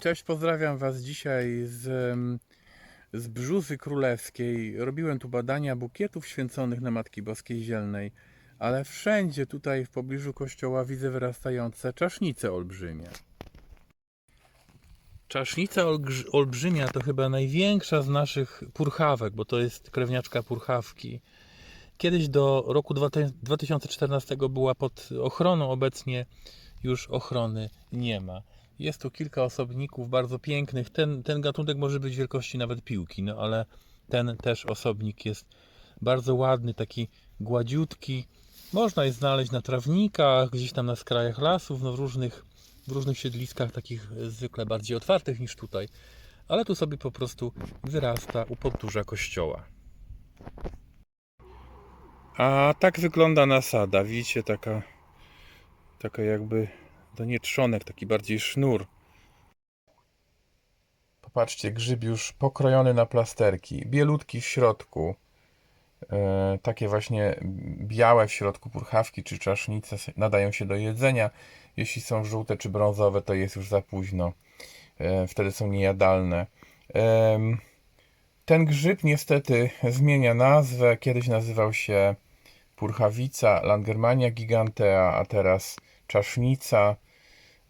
Cześć, pozdrawiam Was dzisiaj z, z Brzuzy Królewskiej. Robiłem tu badania bukietów święconych na Matki Boskiej Zielnej, ale wszędzie tutaj w pobliżu kościoła widzę wyrastające czasznice olbrzymie. Czasznica olbrzymia to chyba największa z naszych purchawek, bo to jest krewniaczka purchawki. Kiedyś do roku 20- 2014 była pod ochroną, obecnie już ochrony nie ma. Jest tu kilka osobników bardzo pięknych. Ten, ten gatunek może być wielkości nawet piłki, no ale ten też osobnik jest bardzo ładny, taki gładziutki. Można je znaleźć na trawnikach, gdzieś tam na skrajach lasów, no w różnych, w różnych siedliskach, takich zwykle bardziej otwartych niż tutaj. Ale tu sobie po prostu wyrasta u podnóża kościoła. A tak wygląda nasada. Widzicie, taka, taka jakby, to nie trzonek, taki bardziej sznur. Popatrzcie, grzyb już pokrojony na plasterki, bielutki w środku. E, takie właśnie białe w środku purchawki czy czasznice nadają się do jedzenia. Jeśli są żółte czy brązowe, to jest już za późno. E, wtedy są niejadalne. Em, ten grzyb niestety zmienia nazwę. Kiedyś nazywał się purchawica Langermania gigantea, a teraz czasznica.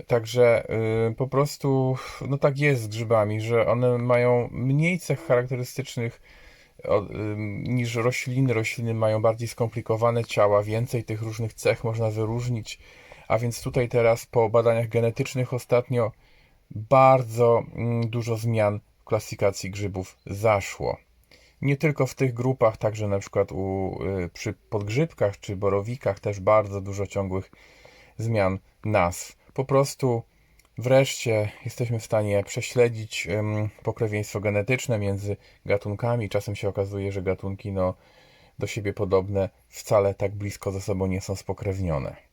Także y, po prostu, no tak jest z grzybami, że one mają mniej cech charakterystycznych ym, niż rośliny. Rośliny mają bardziej skomplikowane ciała, więcej tych różnych cech można wyróżnić. A więc tutaj teraz po badaniach genetycznych ostatnio bardzo mm, dużo zmian w klasyfikacji grzybów zaszło. Nie tylko w tych grupach, także na przykład u, y, przy podgrzybkach czy borowikach też bardzo dużo ciągłych zmian nazw. Po prostu wreszcie jesteśmy w stanie prześledzić pokrewieństwo genetyczne między gatunkami. Czasem się okazuje, że gatunki no, do siebie podobne wcale tak blisko ze sobą nie są spokrewnione.